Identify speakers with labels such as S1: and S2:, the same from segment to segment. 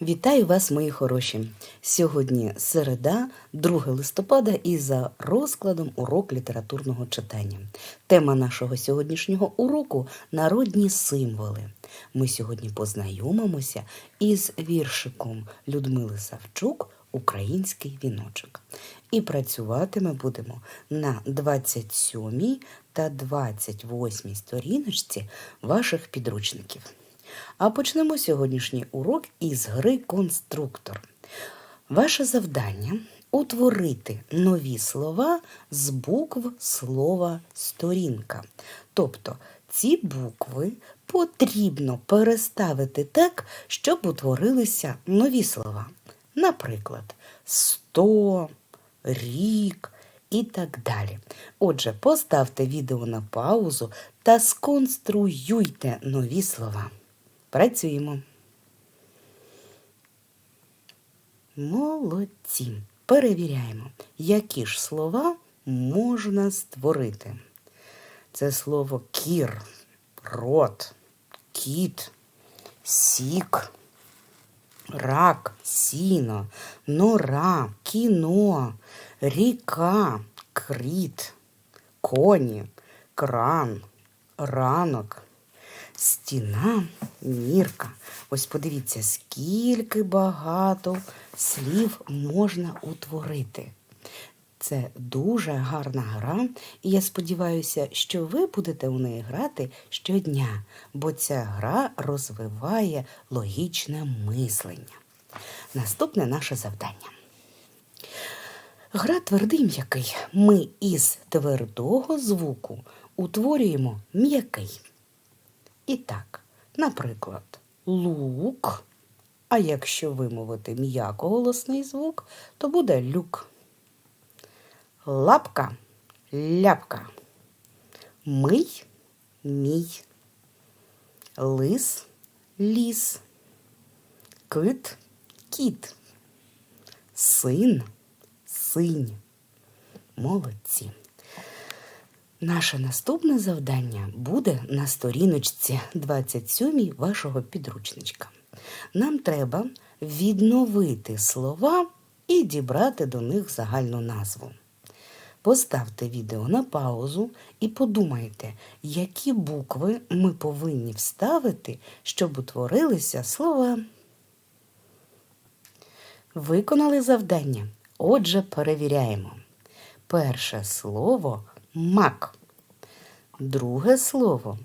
S1: Вітаю вас, мої хороші! Сьогодні середа, 2 листопада, і за розкладом урок літературного читання. Тема нашого сьогоднішнього уроку народні символи. Ми сьогодні познайомимося із віршиком Людмили Савчук Український віночок. І працювати ми будемо на 27 та 28 сторіночці ваших підручників. А почнемо сьогоднішній урок із гри конструктор. Ваше завдання утворити нові слова з букв слова сторінка. Тобто ці букви потрібно переставити так, щоб утворилися нові слова. Наприклад, сто, рік і так далі. Отже, поставте відео на паузу та сконструюйте нові слова. Працюємо. Молодці. Перевіряємо, які ж слова можна створити. Це слово кір, рот, кіт, сік, рак, сіно, нора, кіно, ріка, кріт, коні, кран, ранок, стіна, мірка. Ось подивіться, скільки багато слів можна утворити. Це дуже гарна гра, і я сподіваюся, що ви будете у неї грати щодня, бо ця гра розвиває логічне мислення. Наступне наше завдання. Гра твердий м'який. Ми із твердого звуку утворюємо м'який. І так, наприклад, лук. А якщо вимовити м'якоголосний звук, то буде люк. Лапка ляпка. Мий мій. Лис ліс. Кит кіт. Син синь. Молодці. Наше наступне завдання буде на сторіночці 27 вашого підручничка. Нам треба відновити слова і дібрати до них загальну назву. Поставте відео на паузу і подумайте, які букви ми повинні вставити, щоб утворилися слова. Виконали завдання. Отже, перевіряємо. Перше слово мак. Друге слово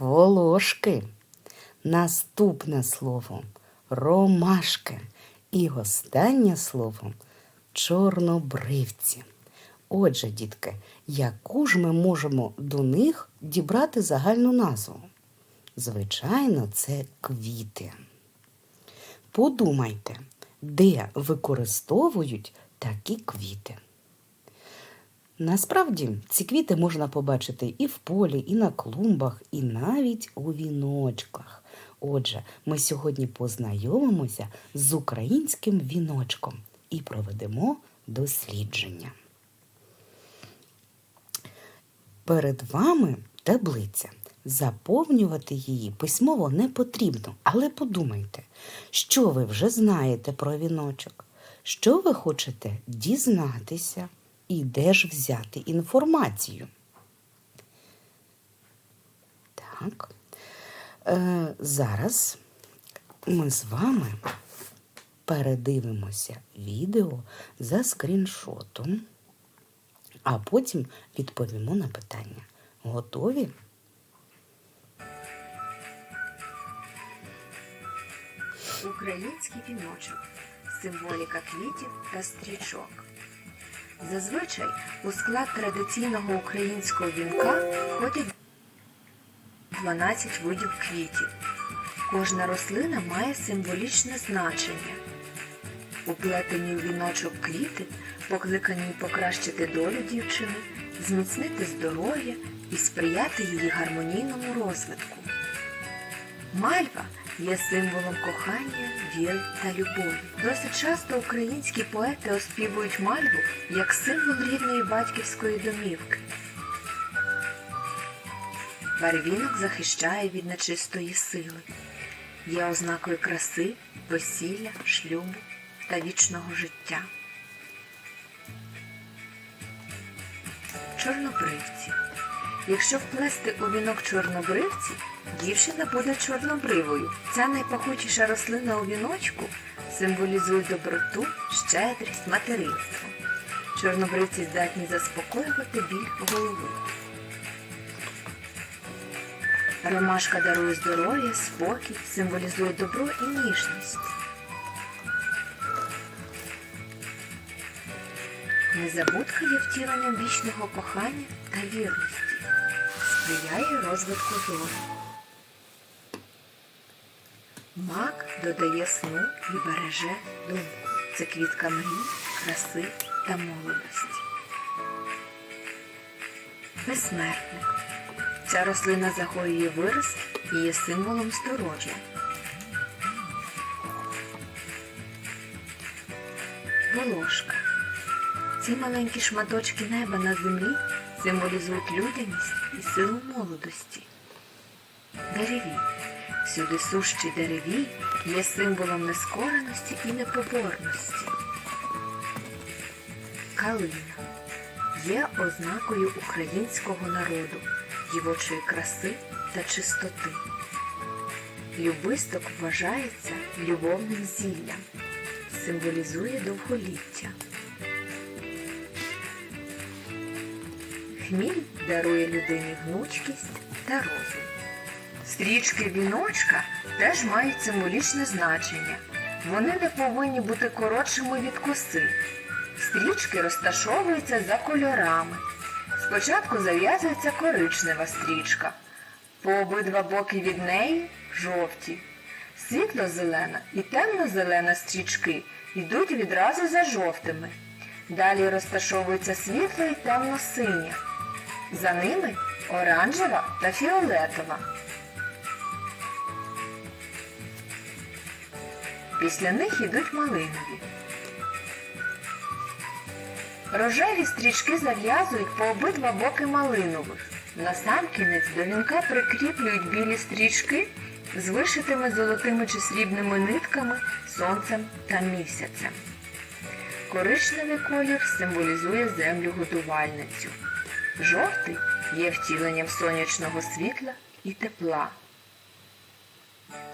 S1: волошки. Наступне слово ромашки. І останнє слово чорнобривці. Отже, дітки, яку ж ми можемо до них дібрати загальну назву? Звичайно, це квіти. Подумайте, де використовують такі квіти. Насправді ці квіти можна побачити і в полі, і на клумбах, і навіть у віночках. Отже, ми сьогодні познайомимося з українським віночком і проведемо дослідження. Перед вами таблиця. Заповнювати її письмово не потрібно, але подумайте, що ви вже знаєте про віночок, що ви хочете дізнатися і де ж взяти інформацію. Так, е, зараз ми з вами передивимося відео за скріншотом, а потім відповімо на питання. Готові?
S2: Український віночок символіка квітів та стрічок. Зазвичай у склад традиційного українського вінка входять 12 видів квітів. Кожна рослина має символічне значення. Уплетені у віночок квіти покликані покращити долю дівчини, зміцнити здоров'я і сприяти її гармонійному розвитку. Мальва є символом кохання, віри та любові. Досить часто українські поети оспівують мальву як символ рідної батьківської домівки. Барвінок захищає від нечистої сили. є ознакою краси, весілля, шлюбу та вічного життя. Чорнобривці. Якщо вплести у вінок чорнобривці, дівчина буде чорнобривою. Ця найпахучіша рослина у віночку символізує доброту, щедрість, материнство. Чорнобривці здатні заспокоювати біль голови. Ромашка дарує здоров'я, спокій, символізує добро і ніжність. Незабудка є втіленням вічного кохання та вірності, сприяє розвитку зору. Мак додає сну і береже думку. Це квітка мрій, краси та молодості. Безсмертник. Ця рослина загоює вираз і є символом здоров'я. Волошка. Ці маленькі шматочки неба на землі символізують людяність і силу молодості. Деревій. Всюди сущий деревій є символом нескореності і непоборності. Калина є ознакою українського народу, дівочої краси та чистоти. Любисток вважається любовним зіллям, символізує довголіття. Хміль дарує людині гнучкість та розум. Стрічки віночка теж мають символічне значення. Вони не повинні бути коротшими від коси. Стрічки розташовуються за кольорами. Спочатку зав'язується коричнева стрічка. По обидва боки від неї жовті. Світло-зелена і темно-зелена стрічки йдуть відразу за жовтими. Далі розташовується світло і темно-синя. За ними оранжева та фіолетова. Після них йдуть малинові. Рожеві стрічки зав'язують по обидва боки малинових. Насамкінець до вінка прикріплюють білі стрічки з вишитими золотими чи срібними нитками, сонцем та місяцем. Коричневий колір символізує землю годувальницю. Жовтий є втіленням сонячного світла і тепла.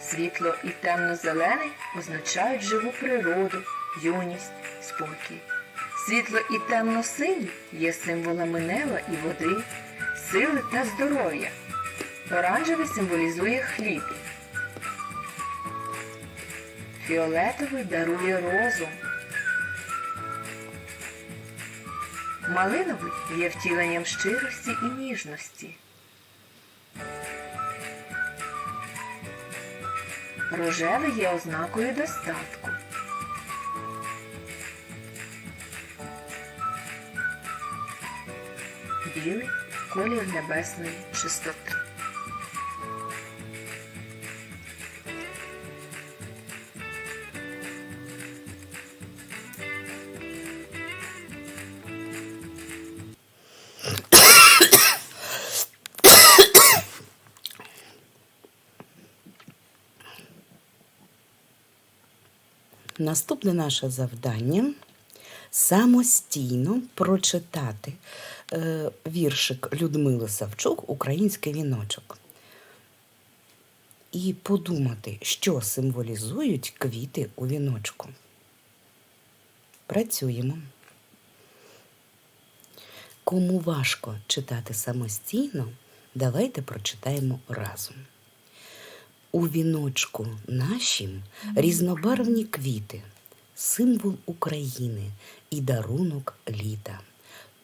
S2: Світло і темно-зелений означають живу природу, юність, спокій. Світло і темно-синій є символами неба і води, сили та здоров'я. Оранжевий символізує хліб. Фіолетовий дарує розум. Малиновий є втіленням щирості і ніжності. Рожевий є ознакою достатку. Білий колір небесної чистоти.
S1: Наступне наше завдання самостійно прочитати е, віршик Людмили Савчук Український віночок. І подумати, що символізують квіти у віночку. Працюємо. Кому важко читати самостійно, давайте прочитаємо разом. У віночку нашім різнобарвні квіти, символ України і дарунок літа.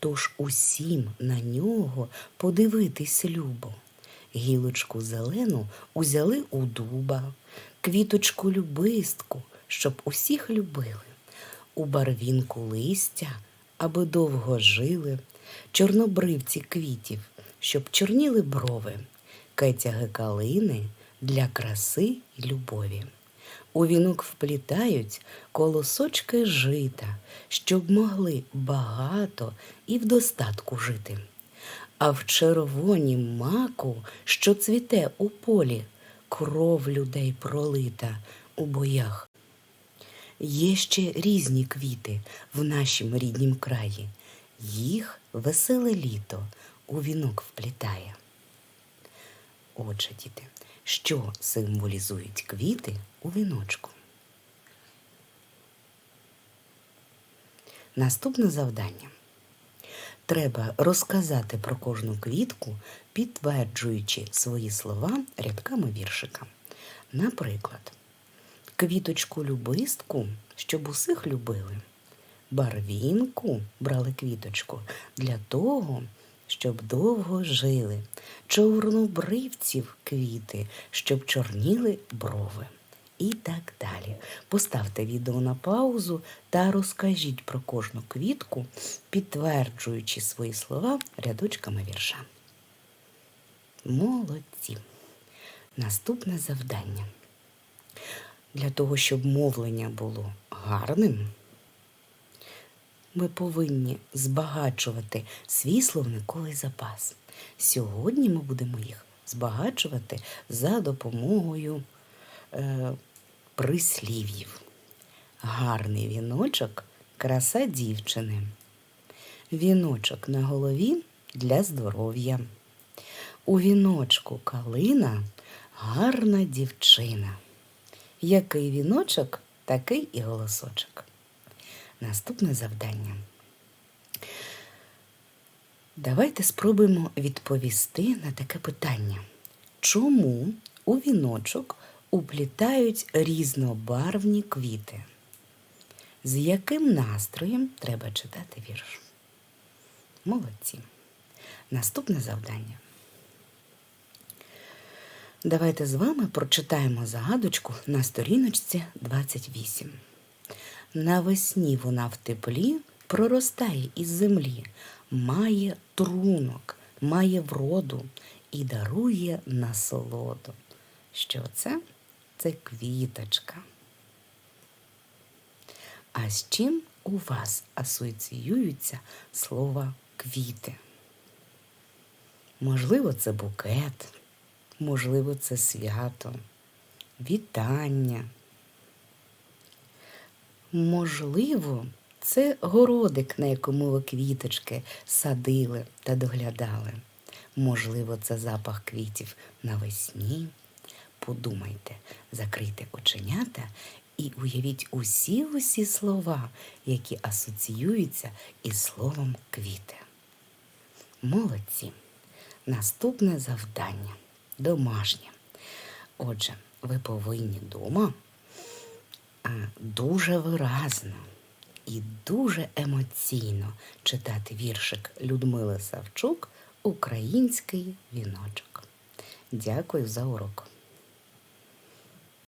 S1: Тож усім на нього подивитись любо. Гілочку зелену узяли у дуба, квіточку любистку, щоб усіх любили. У барвінку листя, аби довго жили, чорнобривці квітів, щоб чорніли брови, кетяги калини для краси й любові. У вінок вплітають колосочки жита, щоб могли багато і в достатку жити. А в червонім маку, що цвіте у полі, кров людей пролита у боях. Є ще різні квіти в нашім ріднім краї. Їх веселе літо у вінок вплітає. Отже, діти, що символізують квіти у віночку? Наступне завдання. Треба розказати про кожну квітку, підтверджуючи свої слова рядками віршика. Наприклад, квіточку любистку, щоб усіх любили. Барвінку брали квіточку для того, щоб довго жили. Чорнобривців квіти, щоб чорніли брови. І так далі. Поставте відео на паузу та розкажіть про кожну квітку, підтверджуючи свої слова рядочками вірша. Молодці. Наступне завдання. Для того, щоб мовлення було гарним, ми повинні збагачувати свій словниковий запас. Сьогодні ми будемо їх збагачувати за допомогою е, прислів'їв. Гарний віночок краса дівчини. Віночок на голові для здоров'я. У віночку калина гарна дівчина. Який віночок, такий і голосочок. Наступне завдання. Давайте спробуємо відповісти на таке питання. Чому у віночок уплітають різнобарвні квіти? З яким настроєм треба читати вірш? Молодці. Наступне завдання. Давайте з вами прочитаємо загадочку на сторіночці 28. Навесні вона в теплі проростає із землі, має трунок, має вроду і дарує насолоду. Що це? Це квіточка. А з чим у вас асоціюються слова квіти? Можливо, це букет, можливо, це свято, вітання. Можливо, це городик, на якому ви квіточки садили та доглядали. Можливо, це запах квітів навесні. Подумайте, закрийте оченята і уявіть усі усі слова, які асоціюються із словом квіти. Молодці. Наступне завдання домашнє. Отже, ви повинні дома дуже виразно і дуже емоційно читати віршик Людмили Савчук Український віночок. Дякую за урок.